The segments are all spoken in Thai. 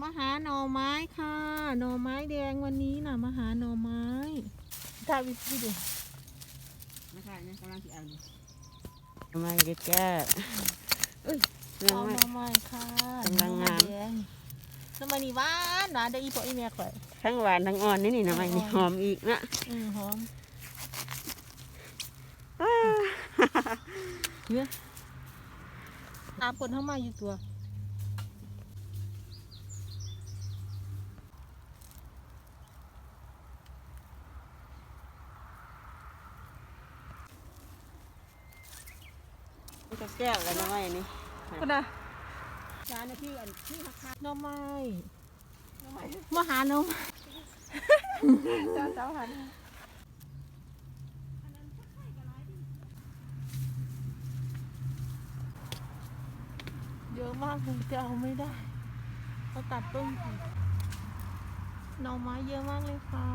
มาหาหน่อไม้ค่ะ หน่อไม้แดงวันนี้น่ะมาหาหน่อไม้ถ่ายวิดีโอไม่ใช่นะกำลังที่เอาอยู่ทำไมเด็กแก่เอ้ยเรื่องเอาไม่หน่อไม้ค่ะกำลังงามหน่อไแดงน้ำมันนี่หวานหวานได้อีพออีแม่ข่อยทั้งหวานทั้งอ่อนนี่นี่นะไม่นี่หอมอีกนะอืมหอมอ้าเนี่ยอาปนเข้ามาอยู่ตัว มันจะ แก้วแล้วนะไม่นี่ก็ได้จานที่อันที่ราคาหน่อไม้ทำไมมาหาหน่อไม้เจ้าเจ้าหันเยอะมากเลยจะเอาไม่ได้เราตัดต้นก่อนหน่อไม้เยอะมากเลยค่ะ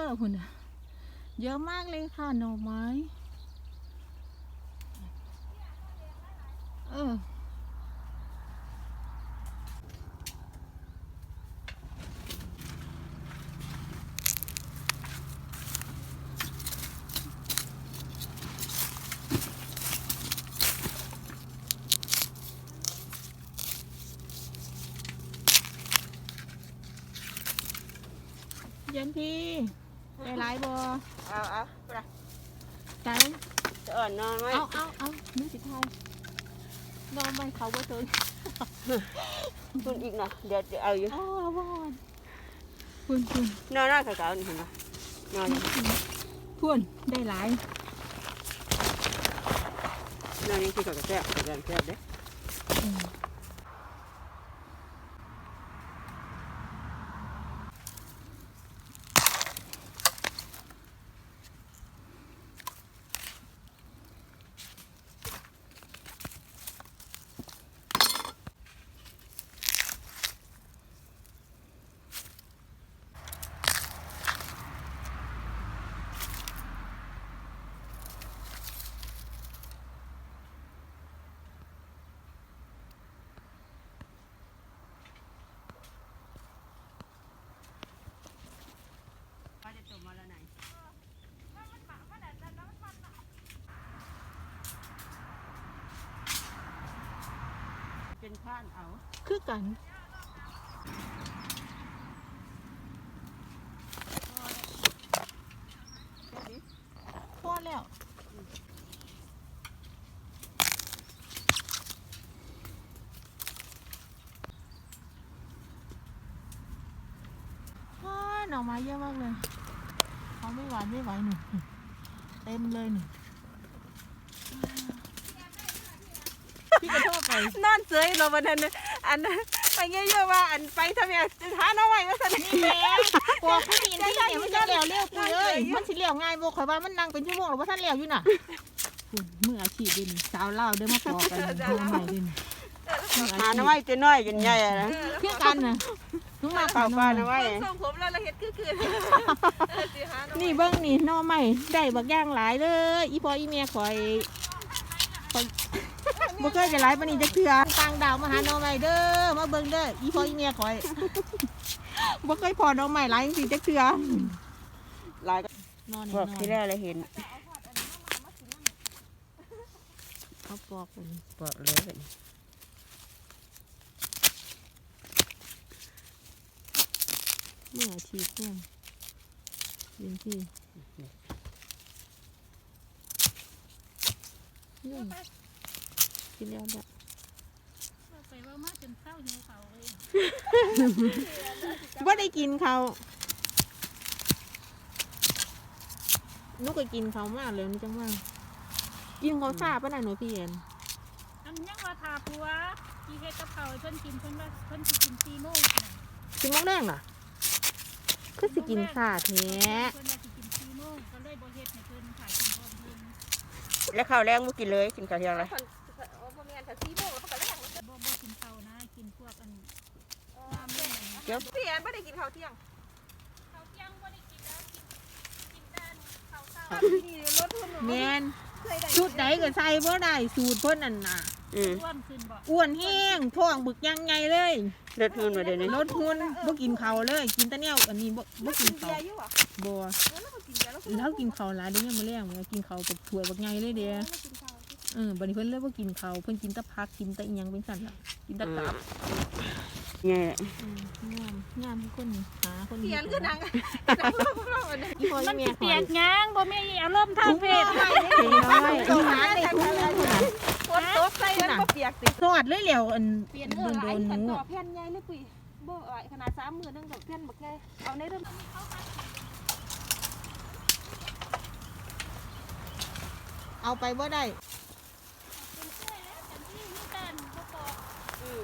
ออคุณเยอะมากเลยค่ะหน่อไม้ เออเย็นพี่ ได้หลายบอเอาเอาไปละใจจะอ่อนนอนไหมเอาเอาเอานี่สิไทยนอนไม่เขาบ่เจอคุณอีกหน่อยเดี๋ยวจะเอาอยู่อ๋อบอนคุณคุณนอนหน้าเขาเก่านี่เห็นไหมนอนอยู่คุณได้หลายนอนนี่คือเขาจะแก้วเขาจะแก้วเด้อืม ว่าจะจมมาแล้วไหน เป็นผ่านเอาคือกันพอแล้วว้าหน่อไม้เยอะมากเลยเขาไม่หวานไม่ไหวหนูเต็มเลยหนูพี่กระโทษไป นอนเสยเราวันนั้นน่ะอันนั้นไปเงี้ยๆว่าอันไปทำยังหาน้องใหม่มาสนิทนี่แหละกลัวผู้หญิงที่เนี่ยมันจะเหลวเร็วกูเอ้ยมันสิเหลวง่ายโบข่อยว่ามันนั่งเป็นชั่วโมงหรือว่าท่านเหลวอยู่น่ะคุณมืออาชีพเดินสาวเล่าวเดินมาปอกกันมือใหม่เดินหาน้องใหม่จะน้อยจนใหญ่อะนะเพื่อกันน่ะนุ่งมาเป่าเป่าฟ้าฟ้าน้องใหม่ส่งผมแล้วเราเห็ดคือคืนสิหานี่เบิ้งนี่หน่อใหม่ได้บักย่างหลายเลยอีพออีเมียข่อยข่อย บ่เคยจะหลายปานนี้จะเถื่อต่างดาวมาหาหน่อใหม่เด้อมาเบิ้งเด้ออีพออีเมียข่อยบ่เคยพอหน่อใหม่หลายจังซี่จะเถื่อหลายก็นอนบอกนอนที่แรกเลยเห็นเขาปอกกันบอกเลยเป็นเมื่ออาชีพเนี่ยยินที่เนี่ย กินแล้วแบบไปว่ามาจนเศร้าหิวเขาเลยว่าได้กินเขาวนุกก็กินเขาวมากเลยนี่จังว่ากินเขาวซาปะน่ะหนูพี่เอ็นเอาอันยังว่าทาผัวที่เฮ็ดกับเขาวให้เพิ่นกินเพิ่นว่าเพิ่นสิกิน4โมงน่ะกินมกแดงน่ะคือสิกินซาแท้เพิ่นว่าสิกิน4โมงก็เลยบ่เฮ็ดให้เพิ่นถ่ายกินพร้อมเพิ่นแล้วข้าวแรงบ่กินเลยกินข้าวเที่ยงเลยบ่บ่กินข้าวนะ กินพวกอันราเมงอันนี้ เดี๋ยวพี่แอนไม่ได้กินข้าวเที่ยงข้าวเที่ยงไม่ได้กินแล้วกินกินแต่ข้าวเช้านี่รถทุนแมนชุดไหนก็ใส่บ่ได้สูตรเพิ่นนั่นน่ะ อืมอ้วนขึ้นบ่อ้วนแห้งท้องบึกยังไงเลยเลือดหุ่นมาเดี๋ยวนี้ลดหุ่นบ่กินข้าวเลย กินแต่แนวอันนี้บ่บ่กินข้าวอยู่อะบ่แล้วก็กินเบียร์แล้วแล้วกินข้าวหลายเด้ยังมื้อแรงมันกินข้าวกับถ้วยบักใหญ่เลยเด้ กินข้าวเออบัดนี้เพิ่นเลยบ่กินข้าวเพิ่นกินแต่ผักกินแต่อีหยังเป็นสั่นล่ะกินแต่กับ ไงแหละงามงามคนหาคนเขียนคือนังมันสิเปียกง้างบ่ม่นอารมณ์ทางเพศตกหาในทุ่งนั่นพุ่นน่ะฝนตกใส่มันก็เปียกติสอดเลยแล้วอันเปลี่ยนเออหลายคันต่อแผ่นใหญ่เลยปุ๋ยบ่อลายขนาดสามื้อนึงดอกแผ่นบักใหญ่เอาในเรื่องเอาไปบ่ได้เป็นช่วแล้วจังซี่มีการบ่ตกอือ